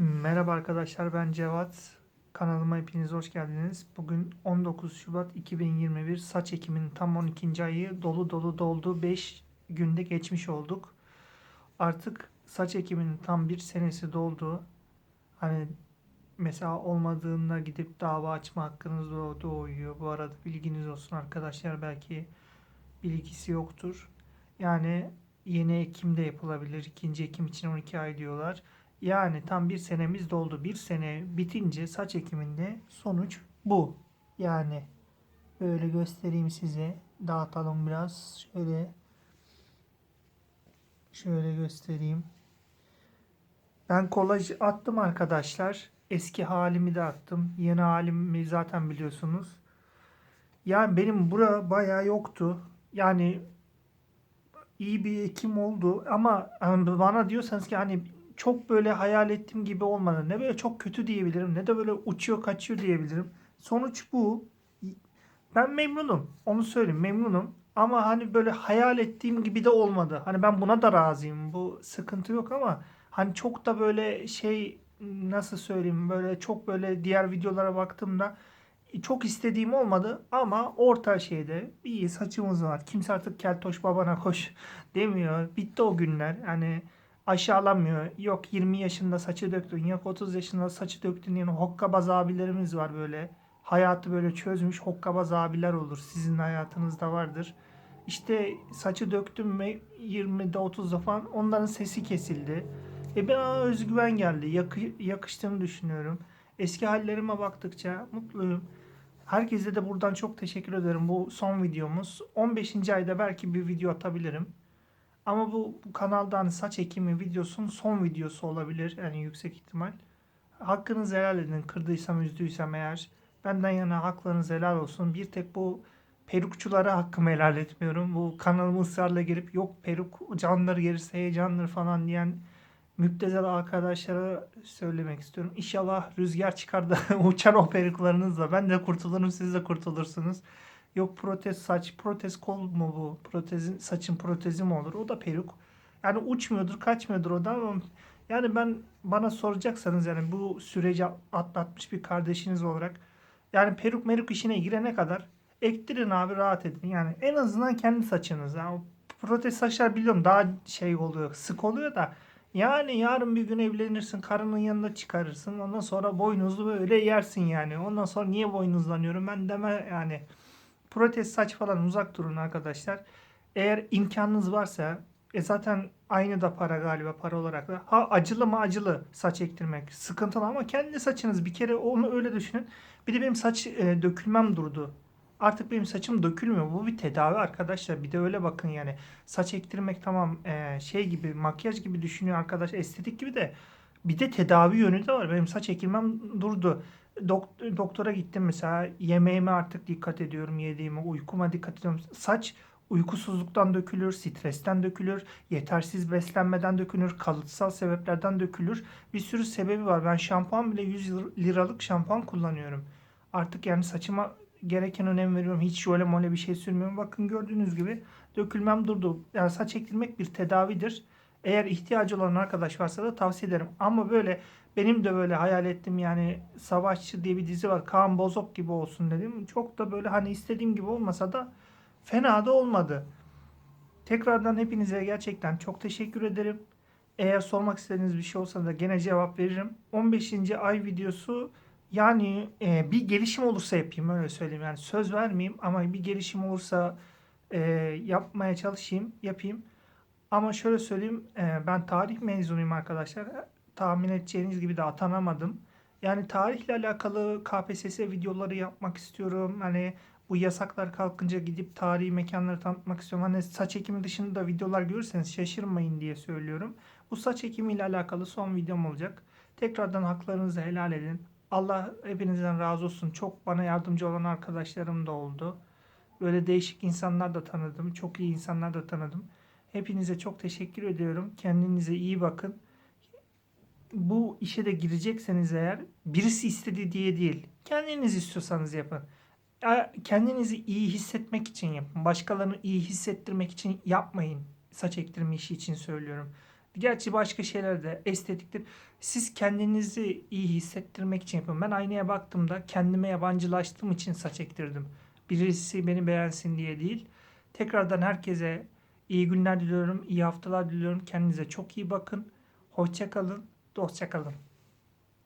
Merhaba arkadaşlar ben Cevat. Kanalıma hepiniz hoş geldiniz. Bugün 19 Şubat 2021 saç ekiminin tam 12. ayı dolu dolu doldu. 5 günde geçmiş olduk. Artık saç ekiminin tam bir senesi doldu. Hani mesela olmadığında gidip dava açma hakkınız doğ- doğuyor. Bu arada bilginiz olsun arkadaşlar belki bilgisi yoktur. Yani yeni ekim de yapılabilir. İkinci ekim için 12 ay diyorlar. Yani tam bir senemiz doldu. Bir sene bitince saç ekiminde sonuç bu. Yani böyle göstereyim size. Dağıtalım biraz. Şöyle şöyle göstereyim. Ben kolaj attım arkadaşlar. Eski halimi de attım. Yeni halimi zaten biliyorsunuz. Yani benim bura bayağı yoktu. Yani iyi bir ekim oldu ama bana diyorsanız ki hani çok böyle hayal ettiğim gibi olmadı. Ne böyle çok kötü diyebilirim ne de böyle uçuyor kaçıyor diyebilirim. Sonuç bu. Ben memnunum. Onu söyleyeyim memnunum. Ama hani böyle hayal ettiğim gibi de olmadı. Hani ben buna da razıyım. Bu sıkıntı yok ama hani çok da böyle şey nasıl söyleyeyim böyle çok böyle diğer videolara baktığımda çok istediğim olmadı ama orta şeyde iyi saçımız var. Kimse artık keltoş babana koş demiyor. Bitti o günler. Yani aşağılamıyor. Yok 20 yaşında saçı döktün, yok 30 yaşında saçı döktün yani hokkabaz abilerimiz var böyle. Hayatı böyle çözmüş hokkabaz abiler olur. Sizin hayatınızda vardır. İşte saçı döktüm mü 20'de 30'da falan onların sesi kesildi. E bana özgüven geldi. Yakı, yakıştığını düşünüyorum. Eski hallerime baktıkça mutluyum. Herkese de buradan çok teşekkür ederim. Bu son videomuz. 15. ayda belki bir video atabilirim. Ama bu, bu kanalda hani saç ekimi videosunun son videosu olabilir. Yani yüksek ihtimal. Hakkınızı helal edin. Kırdıysam, üzdüysem eğer. Benden yana haklarınız helal olsun. Bir tek bu perukçulara hakkımı helal etmiyorum. Bu kanalımı ısrarla gelip yok peruk canları gerisi heyecandır falan diyen müptezel arkadaşlara söylemek istiyorum. İnşallah rüzgar çıkar da uçar o peruklarınızla. Ben de kurtulurum siz de kurtulursunuz. Yok protez saç, protez kol mu bu? Protezin, saçın protezi mi olur? O da peruk. Yani uçmuyordur, kaçmıyordur o da ama yani ben bana soracaksanız yani bu süreci atlatmış bir kardeşiniz olarak yani peruk meruk işine girene kadar ektirin abi rahat edin. Yani en azından kendi saçınız. Yani protez saçlar biliyorum daha şey oluyor, sık oluyor da yani yarın bir gün evlenirsin, karının yanında çıkarırsın. Ondan sonra boynuzlu böyle yersin yani. Ondan sonra niye boynuzlanıyorum ben deme yani. Protez saç falan uzak durun arkadaşlar. Eğer imkanınız varsa e zaten aynı da para galiba para olarak da. Ha acılı mı acılı saç ektirmek sıkıntılı ama kendi saçınız bir kere onu öyle düşünün. Bir de benim saç e, dökülmem durdu. Artık benim saçım dökülmüyor. Bu bir tedavi arkadaşlar. Bir de öyle bakın yani. Saç ektirmek tamam e, şey gibi makyaj gibi düşünüyor arkadaş. Estetik gibi de bir de tedavi yönü de var. Benim saç ekilmem durdu. Dok- doktora gittim mesela. Yemeğime artık dikkat ediyorum. Yediğime, uykuma dikkat ediyorum. Saç uykusuzluktan dökülür, stresten dökülür, yetersiz beslenmeden dökülür, kalıtsal sebeplerden dökülür. Bir sürü sebebi var. Ben şampuan bile 100 liralık şampuan kullanıyorum. Artık yani saçıma gereken önem veriyorum. Hiç şöyle mole bir şey sürmüyorum. Bakın gördüğünüz gibi dökülmem durdu. Yani saç ektirmek bir tedavidir. Eğer ihtiyacı olan arkadaş varsa da tavsiye ederim. Ama böyle benim de böyle hayal ettim yani Savaşçı diye bir dizi var. Kaan Bozok gibi olsun dedim. Çok da böyle hani istediğim gibi olmasa da fena da olmadı. Tekrardan hepinize gerçekten çok teşekkür ederim. Eğer sormak istediğiniz bir şey olsa da gene cevap veririm. 15. ay videosu yani e, bir gelişim olursa yapayım öyle söyleyeyim. Yani söz vermeyeyim ama bir gelişim olursa e, yapmaya çalışayım, yapayım. Ama şöyle söyleyeyim, e, ben tarih mezunuyum arkadaşlar. Tahmin edeceğiniz gibi de atanamadım. Yani tarihle alakalı KPSS videoları yapmak istiyorum. Hani bu yasaklar kalkınca gidip tarihi mekanları tanıtmak istiyorum. Hani saç ekimi dışında da videolar görürseniz şaşırmayın diye söylüyorum. Bu saç ekimiyle alakalı son videom olacak. Tekrardan haklarınızı helal edin. Allah hepinizden razı olsun. Çok bana yardımcı olan arkadaşlarım da oldu. Böyle değişik insanlar da tanıdım. Çok iyi insanlar da tanıdım. Hepinize çok teşekkür ediyorum. Kendinize iyi bakın. Bu işe de girecekseniz eğer birisi istedi diye değil. Kendiniz istiyorsanız yapın. Ya, Kendinizi iyi hissetmek için yapın. Başkalarını iyi hissettirmek için yapmayın. Saç ektirme işi için söylüyorum. Gerçi başka şeyler de estetiktir. Siz kendinizi iyi hissettirmek için yapın. Ben aynaya baktığımda kendime yabancılaştığım için saç ektirdim. Birisi beni beğensin diye değil. Tekrardan herkese iyi günler diliyorum, iyi haftalar diliyorum. Kendinize çok iyi bakın. Hoşça kalın, dostça kalın.